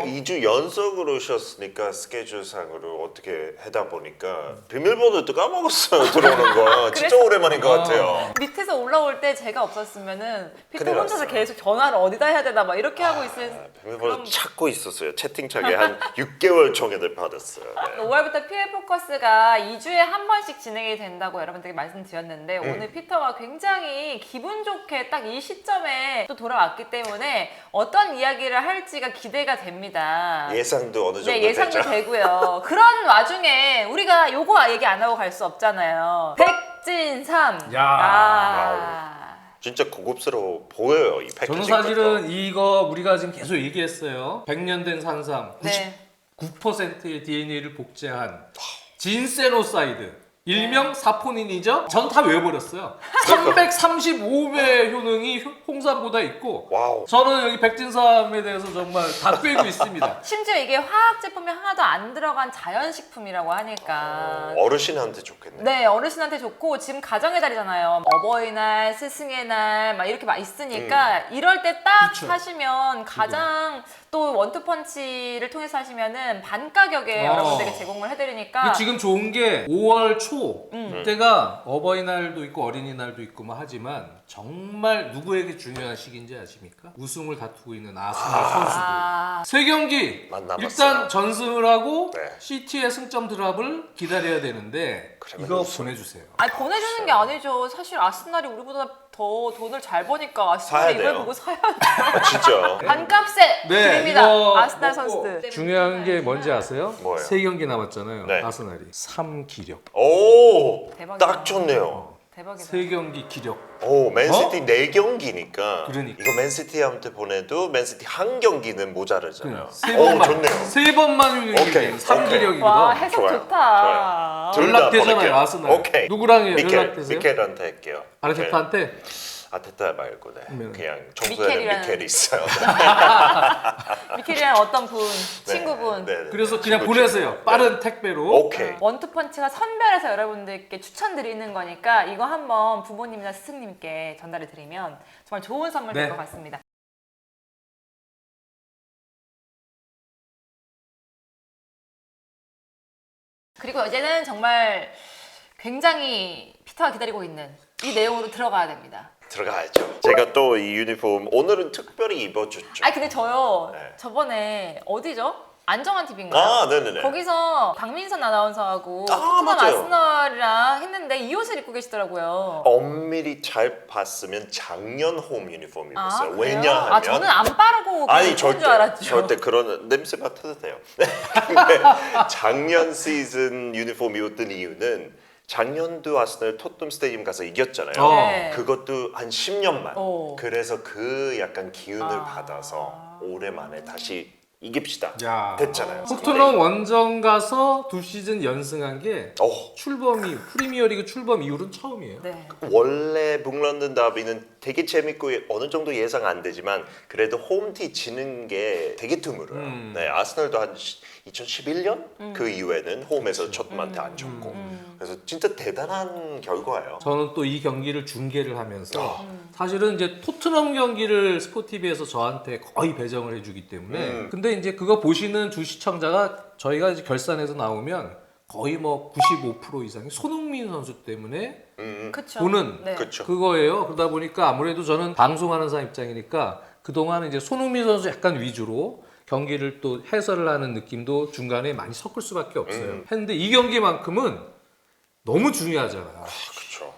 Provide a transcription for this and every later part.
그러니까 2주 연속으로 쉬었으니까 스케줄상으로 어떻게 하다 보니까 비밀번호도 까먹었어요 들어오는 거 진짜 오랜만인 것 같아요 밑에서 올라올 때 제가 없었으면은 피터 큰일 혼자서 났어요. 계속 전화를 어디다 해야 되나 막 이렇게 하고 있을 아, 비밀번호 그럼- 찾고 있었어요 채팅창에 한 6개월 전에도 받았어요 네. 5월부터 PA 포커스가 2주에 한 번씩 진행이 된다고 여러분들께 말씀드렸는데 음. 오늘 피터가 굉장히 기분 좋게 딱 이 시점에 또 돌아왔기 때문에 어떤 이야기를 할지가 기대가 됩니다. 예상도 어느 정도 네, 예상도 되죠 되고요. 그런 와중에 우리가 요거 얘기 안 하고 갈 수 없잖아요. 백진삼. 야. 아. 진짜 고급스러워 보여요 이 패키징 저는 사실은 이거 우리가 지금 계속 얘기했어요. 100년 된 산삼, 네. 99%의 DNA를 복제한 진세노사이드. 일명 사포닌이죠? 전 다 외워버렸어요. 335배 효능이 효- 홍삼보다 있고 와우 저는 여기 백진삼에 대해서 정말 다 꿰고 있습니다. 심지어 이게 화학 제품이 하나도 안 들어간 자연 식품이라고 하니까 어르신한테 좋겠네 네, 어르신한테 좋고 지금 가정의 달이잖아요. 어버이날, 스승의 날 막 이렇게 막 있으니까 이럴 때 딱 그쵸. 사시면 가장 또 원투펀치를 통해서 하시면은 반 가격에 어. 여러분들에게 제공을 해드리니까 지금 좋은 게 5월 초 음. 때가 어버이날도 있고 어린이날도 있고 뭐 하지만 정말 누구에게 중요한 시기인지 아십니까? 우승을 다투고 있는 아스날 선수들. 아, 세 경기 만 남았어요. 일단 전승을 하고 네. CT의 승점 드랍을 기다려야 되는데 그러면 이거 우승. 보내주세요. 아니 보내주는 게 아니죠. 사실 아스날이 우리보다 더 돈을 잘 버니까 아스날이 이걸 돼요. 보고 사야 아, 진짜 반값에 드립니다. 아스날 선수들. 네, 중요한 게 뭔지 아세요? 뭐예요? 세 경기 남았잖아요. 네. 아스날이 3기력. 오, 대박이다. 딱 좋네요. 대박이다. 세 경기 기력. 오, 맨시티 네 경기니까 그러니까. 이거 맨시티한테 보내도 맨시티 한 경기는 모자르잖아요. 세 오, 번만 좋네요. 세 번만 오케이, 효능이 3기력이거든. 와 해석 좋아요. 좋다. 둘 다 연락되잖아요, 보낼게요. 아스날. 오케이. 누구랑 해요? 미켈, 연락되세요? 미켈한테 할게요. 아르테타한테 아테타 말고 네. 네. 그냥 미켈이라는- 미켈이 있어요. 미켈이랑 어떤 분, 친구분. 네, 네, 그래서 네. 그냥 친구, 보내세요. 친구. 빠른 네. 택배로. 오케이. 원투펀치가 선별해서 여러분들께 추천드리는 거니까 이거 한번 부모님이나 스승님께 전달해 드리면 정말 좋은 선물 될 네. 것 같습니다. 그리고 이제는 정말 굉장히 피터가 기다리고 있는 이 내용으로 들어가야 됩니다. 들어가야죠. 제가 또 이 유니폼 오늘은 특별히 입어줬죠. 아니 근데 저요 네. 저번에 어디죠? 안정환 TV인가요? 아, 네네네. 거기서 박민선 아나운서하고 아, 토트넘 맞아요. 아스널이랑 했는데 이 옷을 입고 계시더라고요. 엄밀히 잘 봤으면 작년 홈 유니폼 입었어요. 그래요? 왜냐하면 아 저는 안 빠르고 아니 그런 절대 줄 알았죠. 절대 그런 냄새 맡아도 돼요. 근데 작년 시즌 유니폼 입었던 이유는 작년도 아스널 토트넘 스테디움 가서 이겼잖아요. 어. 네. 그것도 한 10년만. 오. 그래서 그 약간 기운을 아. 받아서 오랜만에 다시 이깁시다. 야. 됐잖아요. 토트넘 원정 가서 두 시즌 연승한 게 어, 출범이 프리미어리그 출범 이후로는 처음이에요. 네. 원래 북런던 더비는 되게 재밌고 어느 정도 예상 안 되지만 그래도 홈티 지는 게 되게 드물어요. 음. 네, 아스널도 한 2011년 그 이후에는 홈에서 첫만테 안 쳤고 음. 그래서 진짜 대단한 결과예요. 저는 또 이 경기를 중계를 하면서 어. 사실은 이제 토트넘 경기를 스포티비에서 저한테 거의 배정을 해주기 때문에 음. 근데 이제 그거 보시는 주 시청자가 저희가 이제 결산해서 나오면 거의 뭐 95% 이상이 손흥민 선수 때문에 음, 그쵸. 보는 네. 그렇죠. 그거예요. 그러다 보니까 아무래도 저는 방송하는 사람 입장이니까 그동안 이제 손흥민 선수 약간 위주로 경기를 또 해설을 하는 느낌도 중간에 많이 섞을 수밖에 없어요. 음. 했는데 이 경기만큼은 너무 중요하잖아요. 그렇죠.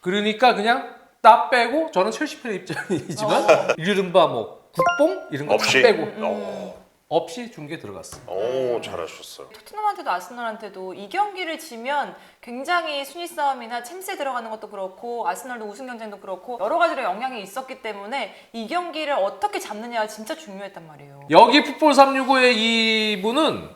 그러니까 그냥 딱 빼고 저는 첼시 팬 입장이지만 이른바 뭐 국뽕 이런 거 다 없이 빼고 어, 없이 중계 들어갔어요. 오, 잘하셨어요. 토트넘한테도 아스널한테도 이 경기를 지면 굉장히 순위 싸움이나 챔스에 들어가는 것도 그렇고 아스널도 우승 경쟁도 그렇고 여러 가지로 영향이 있었기 때문에 이 경기를 어떻게 잡느냐가 진짜 중요했단 말이에요. 여기 풋볼 365의 이분은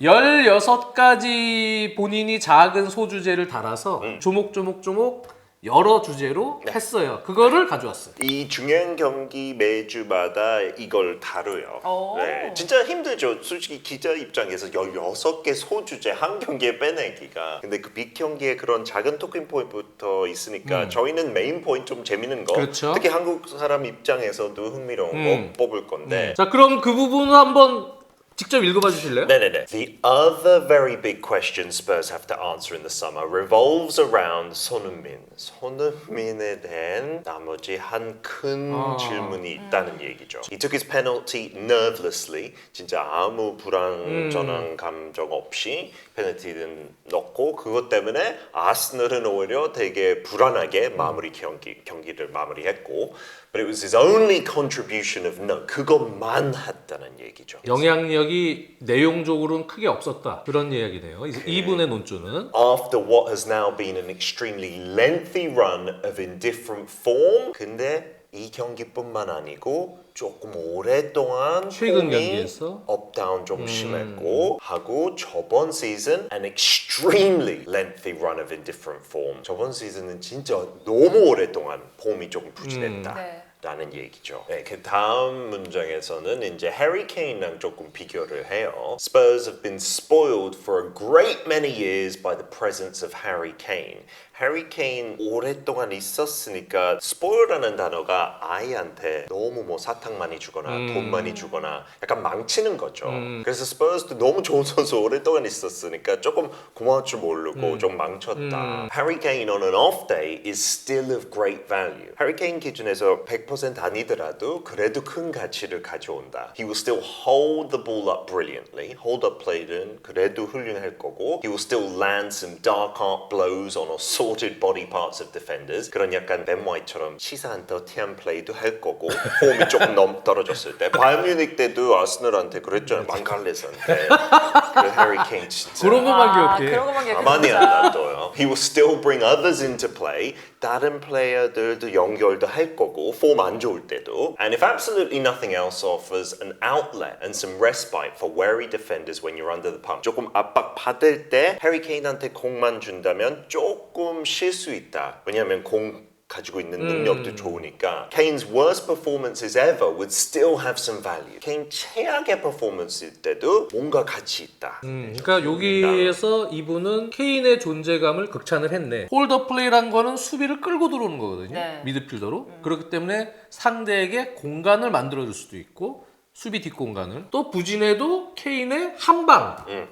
16가지 본인이 작은 소주제를 달아서 음. 조목조목조목 여러 주제로 네. 했어요. 그거를 가져왔어요. 이 중요한 경기 매주마다 이걸 다뤄요. 오. 네, 진짜 힘들죠. 솔직히 기자 입장에서 16개 소주제 한 경기에 빼내기가. 근데 그 빅 경기에 그런 작은 토킹 포인트부터 있으니까 저희는 메인 포인트 좀 재밌는 거. 음. 그렇죠. 특히 한국 사람 입장에서도 흥미로운 음. 거 뽑을 건데. 자, 그럼 그 부분 한번 직접 읽어봐 주실래요? 네네네. The other very big question Spurs have to answer in the summer revolves around 손흥민. 손흥민에 대한 나머지 한 큰 아. 질문이 있다는 얘기죠. He took his penalty nervelessly. 진짜 아무 불안전한 감정 없이 페널티는 넣고 그것 때문에 아스널은 오히려 되게 불안하게 마무리 경기 경기를 마무리했고, but it was his only contribution of note. 그것만 했다는 얘기죠. 영향력이 내용적으로는 크게 없었다. 그런 이야기네요. 이- 이분의 논조는 after what has now been an extremely lengthy run of indifferent form. 근데 이 경기뿐만 아니고 조금 오랫동안 최근 경기에서? 업다운 좀 심했고 하고 저번 시즌 an extremely lengthy run of indifferent form. 저번 시즌은 진짜 너무 오랫동안 폼이 조금 부진했다. 네. 라는 얘기죠. 네, 그 다음 문장에서는 이제 해리 케인랑 조금 비교를 해요. Spurs have been spoiled for a great many years by the presence of Harry Kane. 해리 케인 오랫동안 있었으니까 spoil라는 단어가 아이한테 너무 뭐 사탕 많이 주거나 돈 많이 주거나 약간 망치는 거죠. 그래서 스퍼스도 너무 좋은 선수 오랫동안 있었으니까 조금 고마울 줄 모르고 좀 망쳤다. 해리 케인 on an off day is still of great value. 해리 케인 기준에서 100% 아니더라도 그래도 큰 가치를 가져온다. He will still hold the ball up brilliantly. hold up play는 그래도 훌륭할 거고 he will still land some dark art blows on assaulted body parts of defenders. 그런 약간 벤 화이트처럼 치사한 더티한 플레이도 할 거고 폼이 조금 넘 떨어졌을 때 바이에른 뮤닉 때도 아스널한테 그랬잖아요. 망갈레스한테. 그 해리 케인 진짜 그런 것만 아, 기억해. 그런 것만 기억해. 가만히 진짜. 안 놔둬요. He will still bring others into play. 다른 플레이어들도 연결도 할 거고 폼 안 좋을 때도. And if absolutely nothing else offers an outlet and some respite for wary defenders when you're under the pump. 조금 압박 받을 때 해리 케인한테 공만 준다면 조금 쉴 수 있다. 왜냐하면 공 가지고 있는 능력도 좋으니까 Kane's worst performances ever would still have some value. 케인 최악의 퍼포먼스일 때도 뭔가 가치 있다. 음, 그러니까 여기에서 이분은 케인의 존재감을 극찬을 했네. 홀더 플레이란 거는 수비를 끌고 들어오는 거거든요. 네. 미드필더로. 그렇기 때문에 상대에게 공간을 만들어 줄 수도 있고 수비 뒷공간을 또 부진해도 케인의 한 방. 음.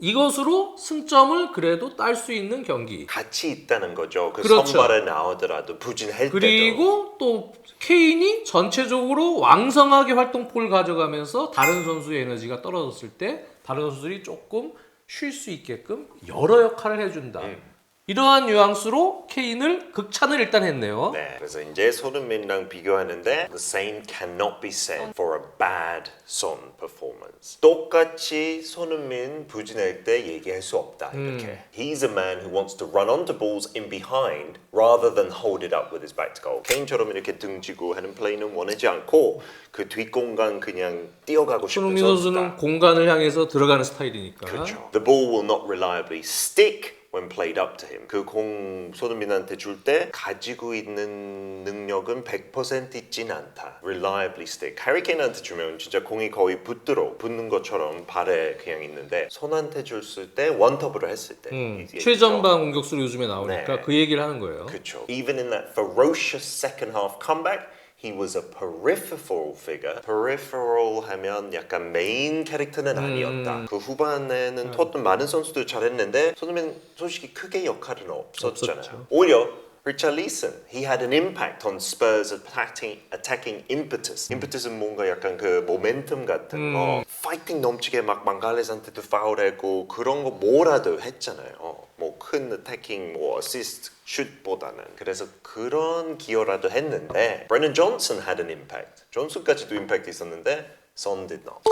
이것으로 승점을 그래도 딸 수 있는 경기. 같이 있다는 거죠. 그 그렇죠. 선발에 나오더라도 부진할 때도. 그리고 또 케인이 전체적으로 왕성하게 활동포를 가져가면서 다른 선수의 에너지가 떨어졌을 때 다른 선수들이 조금 쉴 수 있게끔 여러 역할을 해준다. 음. 이러한 뉘앙스로 케인을 극찬을 일단 했네요. 네, 그래서 이제 손흥민랑 비교하는데 the same cannot be said for a bad Son performance. 똑같이 손흥민 부진할 때 얘기할 수 없다 이렇게. He's a man who wants to run onto balls in behind rather than hold it up with his back to goal. 케인처럼 이렇게 등지고 하는 플레이는 원하지 않고 그 뒷공간 그냥 뛰어가고 싶은 손흥민 선수다. 선수는 공간을 향해서 들어가는 스타일이니까. 그렇죠. The ball will not reliably stick when played up to him. 그 공 손흥민한테 줄 때 가지고 있는 능력은 100% 있진 않다. Reliably stick. 해리 케인한테 주면 진짜 공이 거의 붙들어 붙는 것처럼 발에 그냥 있는데 손한테 줬을 때 원터블을 했을 때 음, 최전방 공격수로 요즘에 나오니까 네. 그 얘기를 하는 거예요. 그렇죠. Even in that ferocious second half comeback, he was a peripheral figure. Peripheral 하면 약간 메인 캐릭터는 아니었다. 그 후반에는 토트넘 많은 선수들 잘했는데 손흥민 솔직히 크게 역할은 없었잖아요. 없었죠. 오히려 리차리슨, he had an impact on Spurs attacking, attacking impetus. impetus은 뭔가 약간 그 모멘텀 같은 거, 파이팅 넘치게 막 망갈레스한테도 파울하고 그런 거 뭐라도 했잖아요. 뭐큰 attacking, 뭐 어시스트, 슛보다는 그래서 그런 기여라도 했는데 브레넌 존슨 had an impact. 존슨까지도 임팩트 있었는데 Son did not.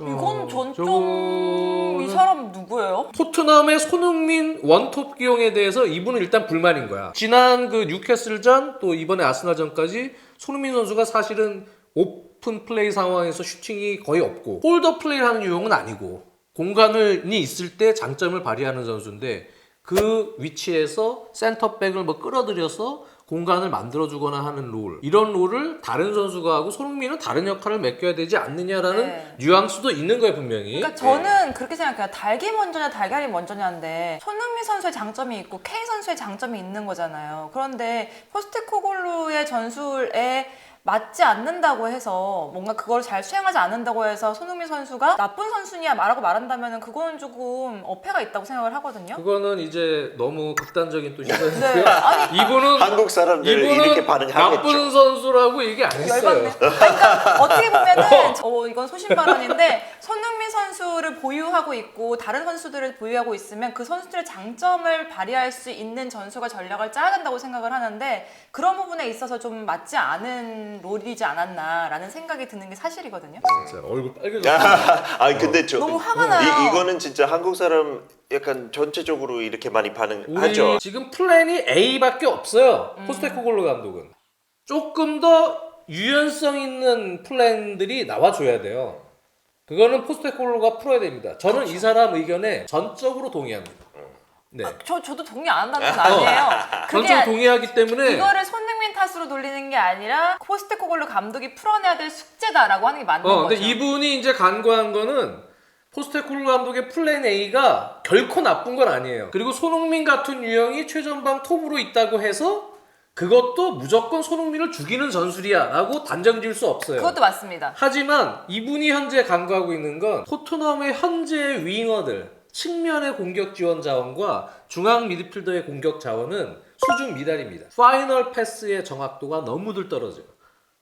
이건 전좀 저거는- 이 사람 누구예요? 토트넘의 손흥민 원톱 기용에 대해서 이분은 일단 불만인 거야. 지난 그 뉴캐슬전 또 이번에 아스날전까지 손흥민 선수가 사실은 오픈 플레이 상황에서 슈팅이 거의 없고 홀더 플레이를 하는 유형은 아니고 공간이 있을 때 장점을 발휘하는 선수인데 그 위치에서 센터백을 뭐 끌어들여서 공간을 만들어주거나 하는 롤 이런 롤을 다른 선수가 하고 손흥민은 다른 역할을 맡겨야 되지 않느냐라는 네. 뉘앙스도 있는 거예요 분명히 그러니까 저는 그렇게 생각해요. 닭이 먼저냐 달걀이 먼저냐인데 손흥민 선수의 장점이 있고 케인 선수의 장점이 있는 거잖아요. 그런데 포스트코글루의 전술에 맞지 않는다고 해서 뭔가 그걸 잘 수행하지 않는다고 해서 손흥민 선수가 나쁜 선수냐 말하고 말한다면 그거는 조금 어폐가 있다고 생각을 하거든요. 그거는 이제 너무 극단적인 또 시선이고요. 네. 아니 이분은 한국 사람들 이분은 이렇게 반응하겠죠. 나쁜 선수라고 얘기 안 했어요. 열받네. 그러니까 어떻게 보면은 어 이건 소신 발언인데 손흥민 선수를 보유하고 있고 다른 선수들을 보유하고 있으면 그 선수들의 장점을 발휘할 수 있는 전술과 전략을 짜야 된다고 생각을 하는데 그런 부분에 있어서 좀 맞지 않은 롤이지 않았나라는 생각이 드는 게 사실이거든요. 진짜 얼굴 빨개졌어. 아 근데 저 너무 화가 나요. 이, 이거는 진짜 한국 사람 약간 전체적으로 이렇게 많이 우리 반응하죠. 지금 플랜이 A밖에 없어요. 음. 포스테코글로 감독은 조금 더 유연성 있는 플랜들이 나와줘야 돼요. 그거는 포스테코글로가 풀어야 됩니다. 저는 그렇죠. 이 사람 의견에 전적으로 동의합니다. 네, 저 저도 동의 안 한다는 건 아니에요. 그게 전적으로 동의하기 때문에 이거를 손흥민 탓으로 돌리는 게 아니라 포스트코글루 감독이 풀어내야 될 숙제다라고 하는 게 맞는 어, 거죠. 근데 이분이 이제 간과한 거는 포스테코글로 감독의 플랜 A가 결코 나쁜 건 아니에요. 그리고 손흥민 같은 유형이 최전방 톱으로 있다고 해서 그것도 무조건 손흥민을 죽이는 전술이야라고 단정 지을 수 없어요. 그것도 맞습니다. 하지만 이분이 현재 강구하고 있는 건 토트넘의 현재 윙어들 측면의 공격 지원 자원과 중앙 미드필더의 공격 자원은 수중 미달입니다. 파이널 패스의 정확도가 너무들 떨어져요.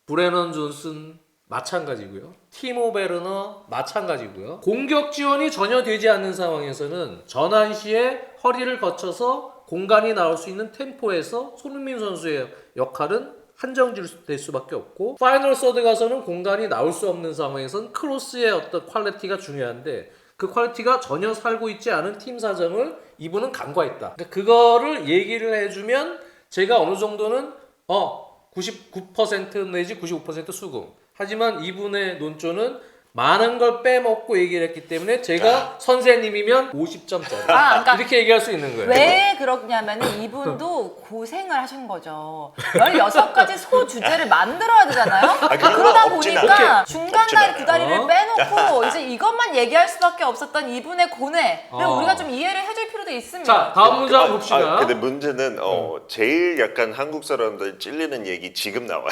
브레넌 존슨 마찬가지고요. 티모 베르너 마찬가지고요. 공격 지원이 전혀 되지 않는 상황에서는 전환 시에 허리를 거쳐서 공간이 나올 수 있는 템포에서 손흥민 선수의 역할은 한정될 수밖에 없고 파이널 서드 가서는 공간이 나올 수 없는 상황에선 크로스의 어떤 퀄리티가 중요한데 그 퀄리티가 전혀 살고 있지 않은 팀 사정을 이분은 간과했다. 그러니까 그거를 얘기를 해주면 제가 어느 정도는 어 99% 내지 95% 수긍. 하지만 이분의 논조는 많은 걸 빼먹고 얘기를 했기 때문에 제가 선생님이면 50점짜리 아, 그러니까 이렇게 얘기할 수 있는 거예요. 왜 그러냐면 이분도 고생을 하신 거죠. 16가지 소 주제를 만들어야 되잖아요. 건 그러다 없진 보니까 않- 중간다리 없진 그 다리를 어? 빼놓고 이제 이것만 얘기할 수밖에 없었던 이분의 고뇌를 어. 우리가 좀 이해를 해줄 필요도 있습니다. 자 다음 문제 한번 아, 봅시다. 아, 근데 문제는 어, 제일 약간 한국 사람들 찔리는 얘기 지금 나와요.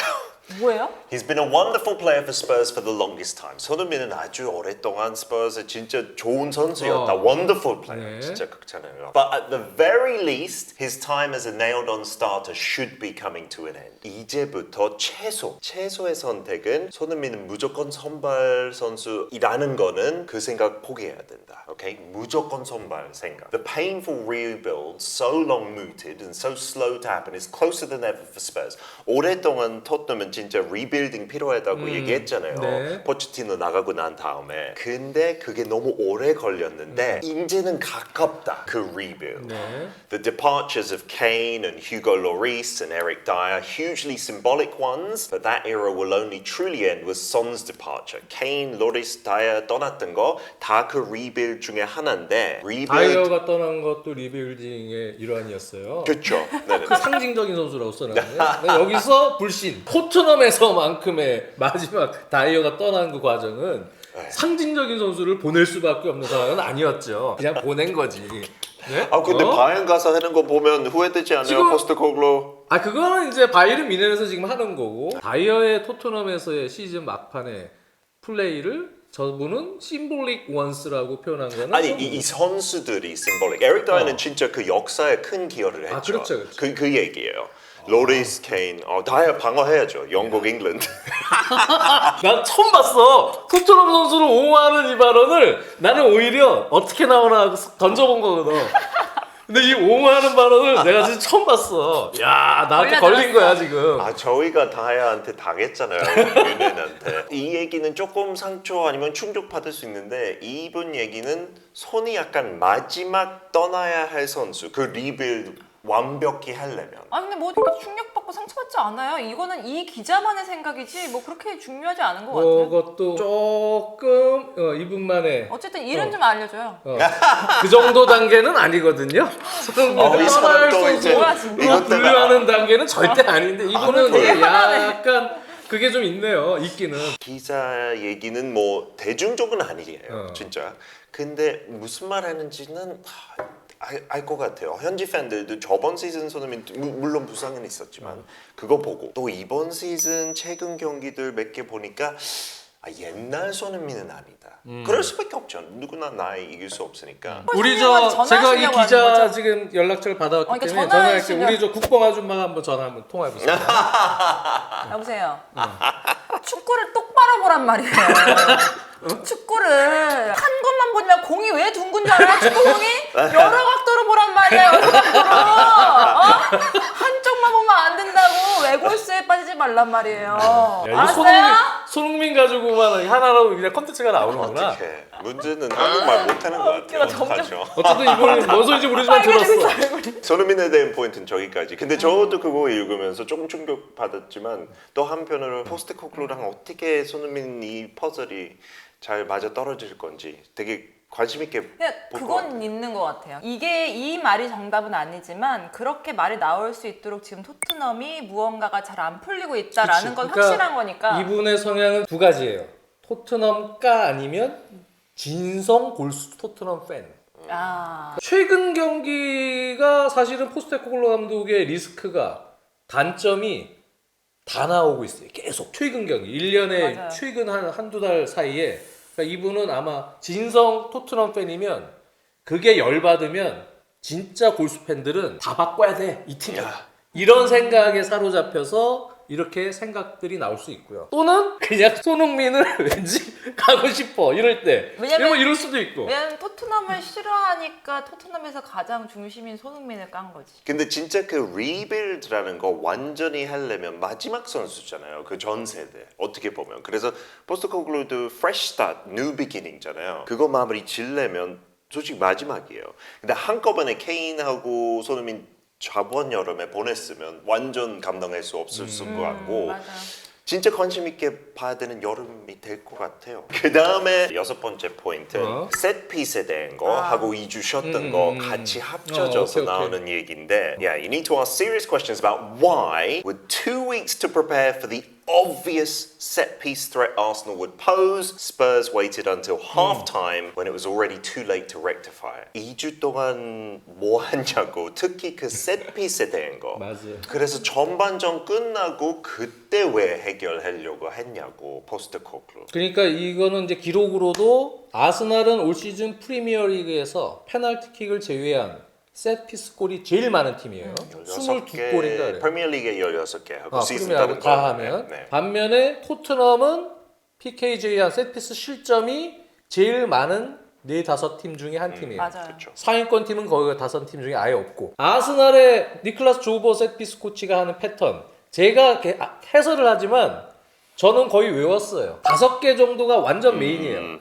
뭐예요? He's been a wonderful player for Spurs for the longest time. 손흥민은 아주 오랫동안 스퍼스 진짜 좋은 선수였다. 어. Wonderful player. 네. 진짜 극찬해요. But at the very least, his time as a nailed-on starter should be coming to an end. 이제부터 최소, 최소의 선택은 손흥민은 무조건 선발 선수이라는 거는 그 생각 포기해야 된다. Okay? 무조건 선발 생각. The painful rebuild, so long mooted and so slow to happen, is closer than ever for Spurs. 오랫동안 토트넘은 진짜 리빌딩 필요하다고 얘기했잖아요. 네. 포치티노 나가고 난 다음에. 근데 그게 너무 오래 걸렸는데 이제는 가깝다. 그 리빌드. 네. The departures of Kane and Hugo Lloris and Eric Dyer, hugely symbolic ones, but that era will only truly end with Son's departure. Kane, Lloris, Dyer 떠났던 거 다 그 리빌드 중에 하나인데 리빌드 다이어가 떠난 것도 리빌딩의 일환이었어요. 그렇죠. 네네. 그 상징적인 선수라고 써놨네. 근데 여기서 불신. 토트넘에서만큼의 마지막 다이어가 떠난 그 과정은 네. 상징적인 선수를 보낼 수밖에 없는 상황은 아니었죠. 그냥 보낸 거지. 네? 아 근데 어? 바이언 가서 하는 거 보면 후회되지 않아요? 지금- 포스트 코글로 아 그거는 이제 바이른 미넨에서 지금 하는 거고 다이어의 토트넘에서의 시즌 막판에 플레이를 저분은 심볼릭 원스라고 표현한 거는 아니 좀- 이, 이 선수들이 심볼릭. 에릭 다이는 진짜 그 역사에 큰 기여를 했죠. 아, 그렇죠, 그렇죠. 그, 그 얘기예요. 로리스 케인, 어, 다이어 방어해야죠. 영국, 잉글랜드. 난 처음 봤어. 토트넘 선수를 옹호하는 이 발언을 나는 오히려 어떻게 나오나 던져본 거거든. 근데 이 옹호하는 발언을 내가 지금 처음 봤어. 야 나한테 걸린 거야 지금. 아 저희가 다이아한테 당했잖아요 유넨한테 이 얘기는 조금 상처 아니면 충격 받을 수 있는데 이분 얘기는 손이 약간 마지막 떠나야 할 선수 그 리빌드 완벽히 하려면 아 근데 뭐 그렇게 충격받고 상처받지 않아요. 이거는 이 기자만의 생각이지 뭐 그렇게 중요하지 않은 것 같아요. 그것도 조금 2분 어, 2분만에 어쨌든 일은 좀 알려줘요. 어, 그 정도 단계는 아니거든요. 어, 이 사람 또 이제 뭐야, 진짜. 이것 때문에 분류하는 단계는 절대 아닌데 이분은 되게. 약간 그게 좀 있네요. 있기는. 기자 얘기는 뭐 대중적은 아니에요, 어. 진짜. 근데 무슨 말 하는지는 알것 같아요. 현지 팬들도 저번 시즌 손흥민 무- 물론 부상은 있었지만 그거 보고 또 이번 시즌 최근 경기들 몇 개 보니까 아, 옛날 손흥민은 아니다. 음. 그럴 수밖에 없죠. 누구나 나이 이길 수 없으니까. 우리 선생님한테 저 제가 이 기자? 지금 연락처를 받아왔기 어, 그러니까 때문에 전화할게요. 우리 저 국뽕 아줌마가 한번 전화 한번 통화해 보세요. 여보세요. 축구를 똑바로 보란 말이에요. 축구를 한 것만 보면 공이 왜 둥근 줄 알아? 축구공이 여러 각도로 보란 말이야. 여러 각도로. 어? 한쪽만 보면 안 된다고 외골수에 빠지지 말란 말이에요. 알았어요? 손흥민, 가지고만 하나로 그냥 컨텐츠가 나오는구나. 어떻게? 문제는 한국말 못하는 것 같아요. 웃기다. 어떡하죠? 어쨌든 이분은 뭔 소리인지 모르지만 들었어. 손흥민에 대한 포인트는 저기까지. 근데 저도 그거 읽으면서 조금 충격 받았지만 또 한편으로 포스트 코클로랑 어떻게 손흥민 이 퍼즐이 잘 맞아 떨어질 건지 되게 관심 있게 그냥 볼것 그건 같아요. 있는 것 같아요. 이게 이 말이 정답은 아니지만 그렇게 말이 나올 수 있도록 지금 토트넘이 무언가가 잘 안 풀리고 있다라는 그치. 건 그러니까 확실한 거니까. 이분의 성향은 두 가지예요. 토트넘가 아니면 진성 골수 토트넘 팬. 아, 최근 경기가 사실은 포스테코글로 감독의 리스크가 단점이 다 나오고 있어요. 계속 최근 경기 1년에 맞아요. 최근 한 한두 달 사이에 그러니까 이분은 아마 진성 토트넘 팬이면 그게 열받으면 진짜 골수 팬들은 다 바꿔야 돼. 이 팀. 야. 이런 생각에 사로잡혀서 이렇게 생각들이 나올 수 있고요. 또는 그냥 손흥민을 왠지 가고 싶어 이럴 때. 왜냐면- 이러면 이럴 수도 있고. 왜냐면 토트넘을 싫어하니까 토트넘에서 가장 중심인 손흥민을 깐 거지. 근데 진짜 그 리빌드라는 거 완전히 하려면 마지막 선수잖아요. 그 전 세대 어떻게 보면. 그래서 포스트코글로도 fresh start, new beginning잖아요. 그거 마무리 질려면 솔직히 마지막이에요. 근데 한꺼번에 케인하고 손흥민 저번 여름에 보냈으면 완전 감당할 수 없을 것 같고 맞아. 진짜 관심 있게 봐야 되는 여름이 될 것 같아요. 그 다음에 여섯 번째 포인트 어? 셋 피스에 대한 거 아. 하고 2주 쉬었던 음, 거 음, 음. 같이 어, 합쳐져서 오케이, 오케이. 나오는 얘기인데 Yeah, you need to ask serious questions about why with two weeks to prepare for the obvious set piece threat Arsenal would pose, Spurs waited until 음. half-time when it was already too late to rectify it. 2주 동안 뭐 하냐고 특히 그 set piece에 대한 거 맞아요. 그래서 전반전 끝나고 그때 왜 해결하려고 했냐고 포스트 코클로. 그러니까 이거는 이제 기록으로도 아스날은 올 시즌 프리미어리그에서 페널티킥을 제외한 세트피스 골이 제일 많은 팀이에요. 22골인가 그래. 프리미어리그에 16개 하고 아, 시즌 다른 다 거. 하면 네, 네. 반면에 토트넘은 PK 제외한 세트피스 실점이 제일 많은 네 다섯 팀 중에 한 팀이에요. 맞아요. 그렇죠. 상위권 팀은 거의 다섯 팀 중에 아예 없고 아스날의 니클라스 조버 세트피스 코치가 하는 패턴 제가 개- 아, 해설을 하지만 저는 거의 외웠어요. 다섯 개 정도가 완전 메인이에요. 음,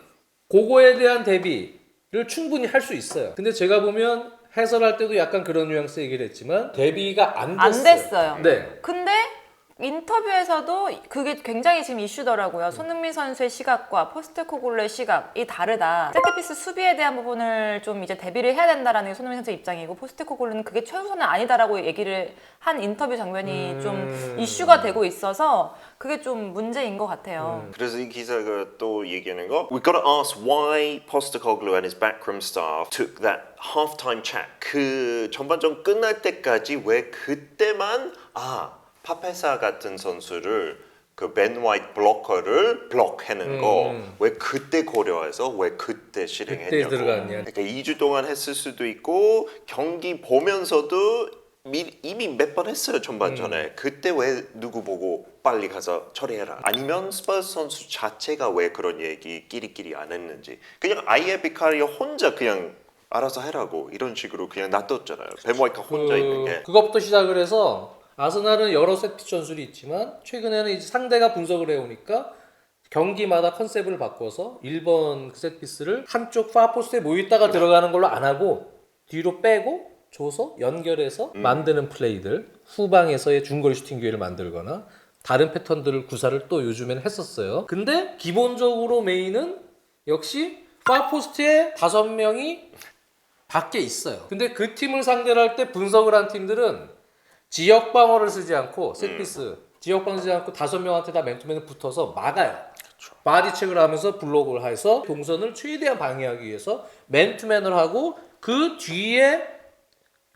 그거에 대한 대비를 충분히 할 수 있어요. 근데 제가 보면 해설할 때도 약간 그런 뉘앙스 얘기를 했지만 대비가 안 됐어요. 안 됐어요. 네. 근데 인터뷰에서도 그게 굉장히 지금 이슈더라고요. 손흥민 선수의 시각과 포스트코글로의 시각이 다르다. 세트피스 수비에 대한 부분을 좀 이제 대비를 해야 된다라는 게 손흥민 선수 입장이고 포스트코글로는 그게 최우선은 아니다라고 얘기를 한 인터뷰 장면이 음. 좀 이슈가 되고 있어서 그게 좀 문제인 것 같아요. 그래서 이 기사가 또 얘기하는 거 We've got to ask why Postecoglou and his backroom staff took that halftime chat. 그 전반전 끝날 때까지 왜 그때만 아 파페사 같은 선수를 그벤 화이트 블로커를 블록하는 거 음. 왜 그때 고려해서 왜 그때 실행했냐고. 그때 들어갔냐. 그러니까 2주 동안 했을 수도 있고 경기 보면서도 미, 이미 몇 번 했어요 전반전에 음. 그때 왜 누구 보고 빨리 가서 처리해라 아니면 스퍼스 선수 자체가 왜 그런 얘기 끼리끼리 안 했는지 그냥 아예 비카리오 혼자 그냥 알아서 해라고 이런 식으로 그냥 놔뒀잖아요 벤와이카 혼자 있는 게 그것부터 시작을 해서 아스날은 여러 세트 전술이 있지만 최근에는 이제 상대가 분석을 해오니까 경기마다 컨셉을 바꿔서 1번 세트피스를 한쪽 파포스트에 모였다가 들어가는 걸로 안 하고 뒤로 빼고 줘서 연결해서 만드는 플레이들 후방에서의 중거리 슈팅 기회를 만들거나 다른 패턴들을 구사를 또 요즘에는 했었어요. 근데 기본적으로 메인은 역시 파포스트에 다섯 명이 밖에 있어요. 근데 그 팀을 상대로 할 때 분석을 한 팀들은 지역 방어를 쓰지 않고 세피스 지역 방어 쓰지 않고 다섯 명한테 다 맨투맨을 붙어서 막아요. 바디 체크를 하면서 블록을 해서 동선을 최대한 방해하기 위해서 맨투맨을 하고 그 뒤에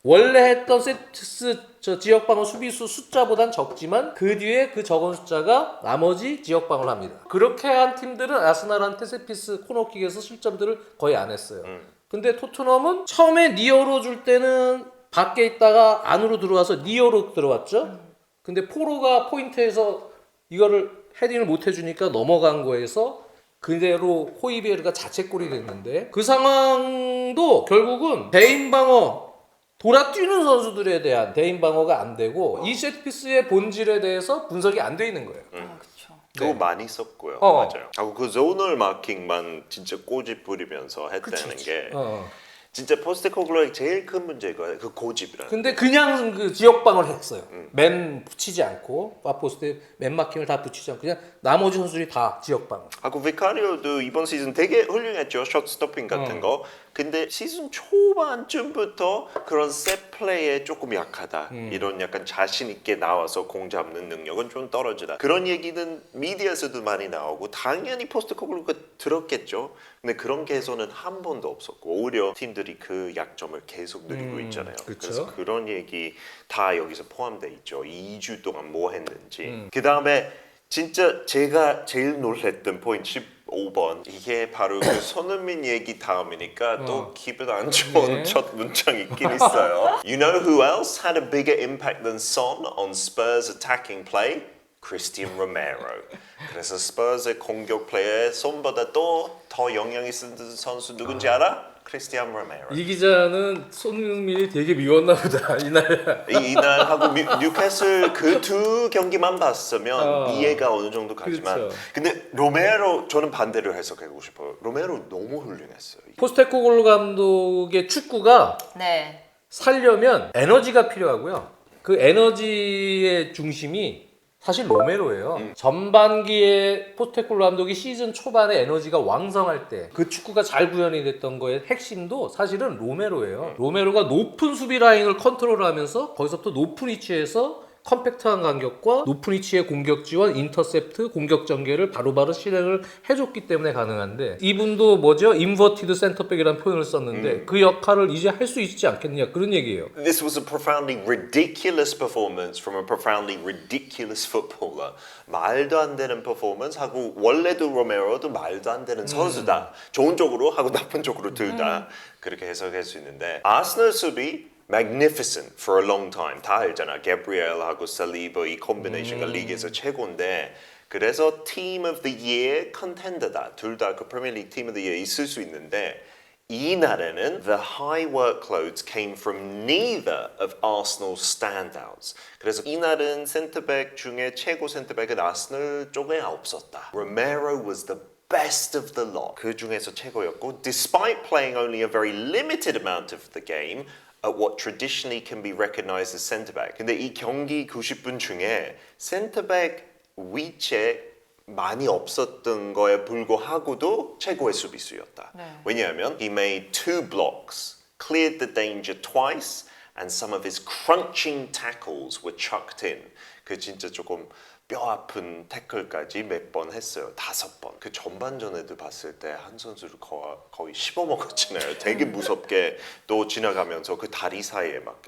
원래 했던 세트스 저 지역 방어 수비수 숫자보단 적지만 그 뒤에 그 적은 숫자가 나머지 지역 방어를 합니다. 그렇게 한 팀들은 아스날한테 세피스 코너킥에서 실점들을 거의 안 했어요. 근데 토트넘은 처음에 니어로 줄 때는 밖에 있다가 안으로 들어와서 니어로 들어왔죠. 근데 포로가 포인트에서 이거를 헤딩을 못 해주니까 넘어간 거에서 그대로 호이베르가 자책골이 됐는데 그 상황도 결국은 대인 방어 돌아 뛰는 선수들에 대한 대인 방어가 안 되고 이 세트피스의 본질에 대해서 분석이 안 돼 있는 거예요. 아, 그렇죠. 그거 네. 많이 썼고요. 어. 맞아요. 하고 그 조널 마킹만 진짜 꼬집 부리면서 했다는 게 어. 진짜 포스트코글로의 제일 큰 문제가 그 고집이라는. 근데 그냥 그 지역 방어를 했어요. 맨 붙이지 않고 파포스트 맨 마킹을 다 붙이지 않고 그냥 나머지 선수들이 다 지역 방어. 하고 비카리오도 이번 시즌 되게 훌륭했죠. 숏 스토핑 같은 어. 거. 근데 시즌 초반쯤부터 그런 셋 플레이에 조금 약하다. 음. 이런 약간 자신 있게 나와서 공 잡는 능력은 좀 떨어지다. 그런 얘기는 미디어에서도 많이 나오고 당연히 포스트 코글로가 들었겠죠. 근데 그런 개선은 한 번도 없었고 오히려 팀들이 그 약점을 계속 누리고 음, 있잖아요. 그쵸. 그래서 그런 얘기 다 여기서 포함돼 있죠. 2주 동안 뭐 했는지. 음. 그 다음에 진짜 제가 제일 놀랬던 포인트 15번 이게 바로 그 손흥민 얘기 다음이니까 또 어. 기분 안 좋은 네. 첫 문장 있긴 있어요. You know who else had a bigger impact than Son on Spurs attacking play? Christian Romero. 그래서 스퍼즈의 공격 플레이에 손보다 또 더 영향이 있는 선수 누군지 알아? 크리스티안 로메로. 이 기자는 손흥민이 되게 미웠나 보다 이날. 이, 이날 하고 미- 뉴캐슬 그 두 경기만 봤으면 어. 이해가 어느 정도 가지만 그렇죠. 근데 로메로 저는 반대로 해석하고 싶어요. 로메로 너무 훌륭했어요. 포스테코글로 감독의 축구가 네. 살려면 에너지가 필요하고요. 그 에너지의 중심이 사실 로메로예요. 전반기에 포스테콜로 감독이 시즌 초반에 에너지가 왕성할 때 그 축구가 잘 구현이 됐던 거의 핵심도 사실은 로메로예요. 로메로가 높은 수비 라인을 컨트롤하면서 거기서부터 높은 위치에서 컴팩트한 간격과 높은 위치의 공격 지원, 인터셉트, 공격 전개를 바로바로 실행을 해줬기 때문에 가능한데 이분도 뭐죠? 인버티드 센터백이라는 표현을 썼는데 그 역할을 이제 할 수 있지 않겠느냐 그런 얘기예요. This was a profoundly ridiculous performance from a profoundly ridiculous footballer. 말도 안 되는 퍼포먼스 하고 원래도 로메로도 말도 안 되는 선수다. 좋은 쪽으로 하고 나쁜 쪽으로 둘 다 그렇게 해석할 수 있는데 아스널 수비 magnificent for a long time. 다 알잖아. 게브리엘하고 살리버 이 콤비네이션가 리그에서 최고인데 그래서 Team of the Year 컨텐더다. 둘 다 그 프리미어리그 Team of the Year 있을 수 있는데 이 날에는 the high workloads came from neither of Arsenal's standouts. 그래서 이 날은 센터백 중에 최고 센터백은 아스널 쪽에 없었다. Romero was the best of the lot. 그 중에서 최고였고 despite playing only a very limited amount of the game at what traditionally can be recognized as centre back. 근데 이 경기 90분 중에 센터백 위치에 많이 없었던 거에 불구하고도 최고의 수비수였다. 네. 왜냐하면 he made two blocks, cleared the danger twice, and some of his crunching tackles were chucked in. 그 진짜 조금 뼈 아픈 태클까지 몇 번 했어요. 다섯 번. 그 전반전에도 봤을 때 한 선수를 거, 거의 씹어먹었잖아요. 되게 무섭게 또 지나가면서 그 다리 사이에 막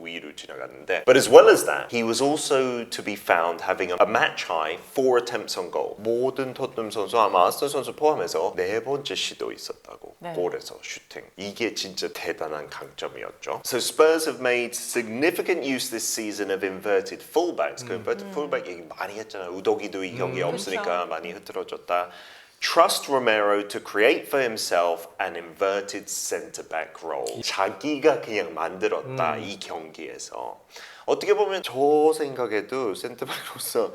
위로 지나갔는데. But as well as that, he was also to be found having a match high four attempts on goal. 모든 토트넘 선수 아마 아스널 선수 포함해서 네 번째 시도 있었다고. 네. 골에서 슈팅. 이게 진짜 대단한 강점이었죠. So Spurs have made significant use this season of inverted fullbacks. 그 inverted fullback 얘기 많이 했잖아요. 우도기도 이 경기에 없으니까 많이 흐트러졌다. Trust Romero to create for himself an inverted centre back role. 자기가 그냥 만들었다 이 경기에서. 어떻게 보면 저 생각에도 센터백으로서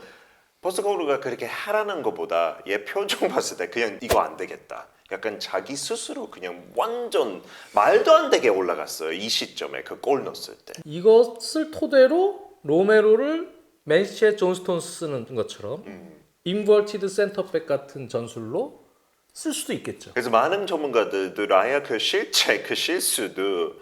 포스코르가 그렇게 하라는 것보다 얘 표정 봤을 때 그냥 이거 안 되겠다. 약간 자기 스스로 그냥 완전 말도 안 되게 올라갔어요. 이 시점에 그 골 넣었을 때. 이것을 토대로 로메로를 맨시의 존 스톤스 쓰는 것처럼 인버티드 센터백 같은 전술로 쓸 수도 있겠죠. 그래서 많은 전문가들도 라야 그 실체 그 실수도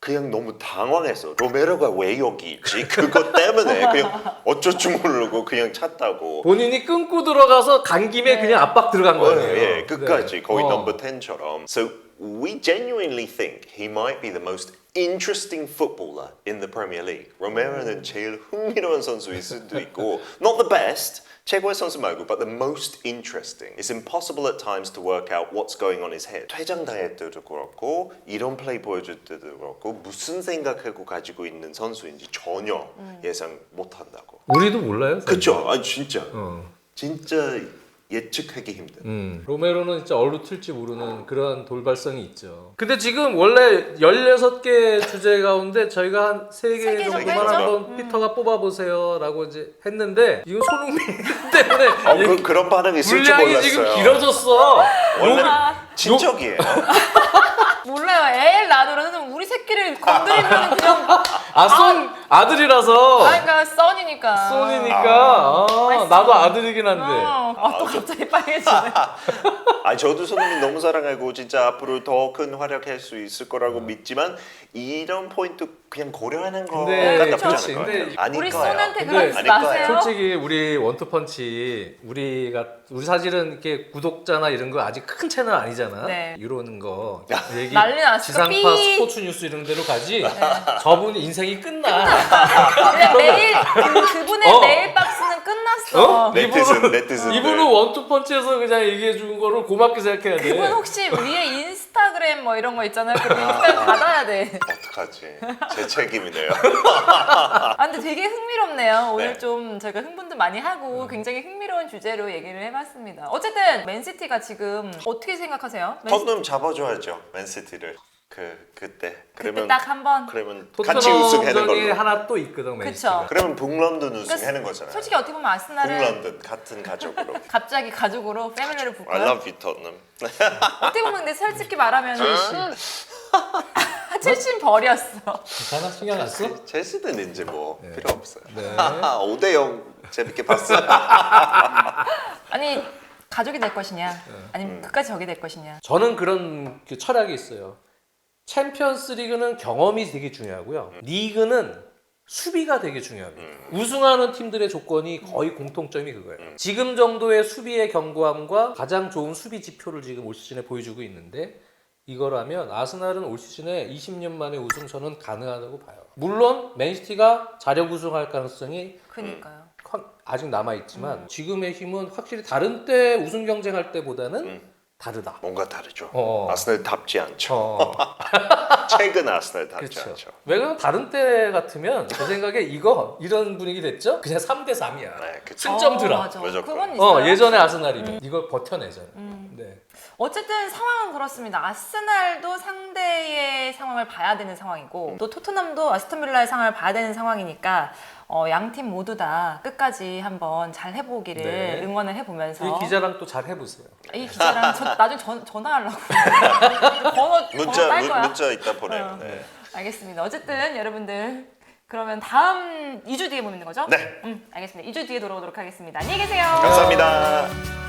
그냥 너무 당황해서 로메로가 왜 여기 있지? 그것 때문에 그냥 어쩔 줄 모르고 그냥 찾다고 본인이 끊고 들어가서 간 김에 그냥 압박 들어간 거예요. 예, 끝까지 네. 거의 어. 넘버 10처럼. So we genuinely think he might be the most interesting footballer in the Premier League. 로메로는 제일 흥미로운 선수일 수도 있고 not the best. 최고의 선수 말고 but the most interesting. It's impossible at times to work out what's going on his head. 퇴장 당할 때도 그렇고 이런 플레이 보여줄 때도 그렇고 무슨 생각하고 가지고 있는 선수인지 전혀 예상 못 한다고. 우리도 몰라요. 사실. 그쵸? 아니 진짜 어. 진짜 예측하기 힘든. 음. 로메로는 진짜 얼루 틀지 모르는 그런 돌발성이 있죠. 근데 지금 원래 16개 주제 가운데 저희가 한 세개 3개 정도 정도만? 한번 피터가 뽑아보세요 라고 이제 했는데 이건 손흥민 때문에 어, 그, 그런 반응이 있을 줄 분량이 몰랐어요. 지금 길어졌어. 원래 아, 친척이에요. 몰라요. 애 낳으로는 우리 새끼를 건드리면 그냥 아, 손 아 들이라서 아, 그러니까 써니니까. 손이니까 아, 나도 아들이긴 한데 어, 아, 또 갑자기 빨개지네. 아 저도 손흥민 너무 사랑하고 진짜 앞으로 더 큰 활약할 수 있을 거라고 믿지만 이런 포인트 그냥 고려하는 거 근데 나쁘지 그렇지. 않을 근데 거예요. 아닐 우리 거예요. 손한테 근데 그러지. 마세요. 솔직히 우리 원투펀치 우리가 우리 사실은 이렇게 구독자나 이런 거 아직 큰 채널 아니잖아. 네. 이런 거 얘기 난리 났어. 지상파 삐! 네. 스포츠 뉴스 이런 데로 가지. 저분 인생이 끝나. 그냥 메일 그, 그분의 어. 메일 박스는 끝났어. 어? 네티즌 이분은- 네티즌 이분은 원투펀치에서 그냥 얘기해 준 거를 고맙게 생각해야 돼. 그분 혹시 위에 인 스타그램 뭐 이런 거 있잖아요. 그 인스타그램 받아야 돼. 어떡하지? 제 책임이네요. 아 근데 되게 흥미롭네요. 오늘 네. 좀 저희가 흥분도 많이 하고 굉장히 흥미로운 주제로 얘기를 해봤습니다. 어쨌든 맨시티가 지금 어떻게 생각하세요? 맨시티 토트넘 잡아줘야죠 맨시티를 그 그때 그때 그러면 딱 한 번. 그러면 같이 우승하는 전이 걸로. 하나 또 있거든. 맨시티가. 그러면 북런던 그러니까 우승하는 거잖아요. 솔직히 어떻게 보면 아스날은 북런던 같은 가족으로. 갑자기 가족으로 패밀리를 I 붙고요. love you 토트넘. 어떻게 보면 근데 솔직히 말하면 첼시는 버렸어. 괜찮아? 신경 안 써? 첼시는 이제 뭐 필요 없어요. 네. 5대 0 재밌게 봤어요. 아니 가족이 될 것이냐, 네. 아니면 음. 끝까지 적이 될 것이냐. 저는 그런 그 철학이 있어요. 챔피언스 리그는 경험이 되게 중요하고요. 음. 리그는 수비가 되게 중요합니다. 우승하는 팀들의 조건이 거의 공통점이 그거예요. 음. 지금 정도의 수비의 견고함과 가장 좋은 수비 지표를 지금 올 시즌에 보여주고 있는데 이거라면 아스날은 올 시즌에 20년 만에 우승 저는 가능하다고 봐요. 물론 맨시티가 자력 우승할 가능성이 그니까요. 확- 아직 남아 음. 있지만 지금의 힘은 확실히 다른 때 우승 경쟁할 때보다는 음. 다르다. 뭔가 다르죠. 어. 아스날답지 않죠. 어. 최근 아스날답지 그렇죠. 않죠. 왜 그러면 다른 때 같으면 제 생각에 이거 이런 분위기 됐죠? 그냥 3대 3이야. 네, 그쵸. 승점 어, 드라. 맞아. 무조건. 그건 있어요. 어, 예전에 아스날이면 이걸 버텨내잖아요. 네. 어쨌든 상황은 그렇습니다. 아스날도 상대의 상황을 봐야 되는 음. 상황이고 또 토트넘도 아스톤 빌라의 상황을 봐야 되는 상황이니까 어, 양팀 모두 다 끝까지 한번 잘 해보기를 네. 응원을 해보면서 이 기자랑 또 잘 해보세요. 이 기자랑 저, 나중에 전, 전화하려고 번호 문자 번호 딸 문, 거야. 문자 이따 보내요. 어. 네. 알겠습니다. 어쨌든 여러분들 그러면 다음 2주 뒤에 보는 거죠? 네. 음, 알겠습니다. 2주 뒤에 돌아오도록 하겠습니다. 안녕히 계세요. 감사합니다.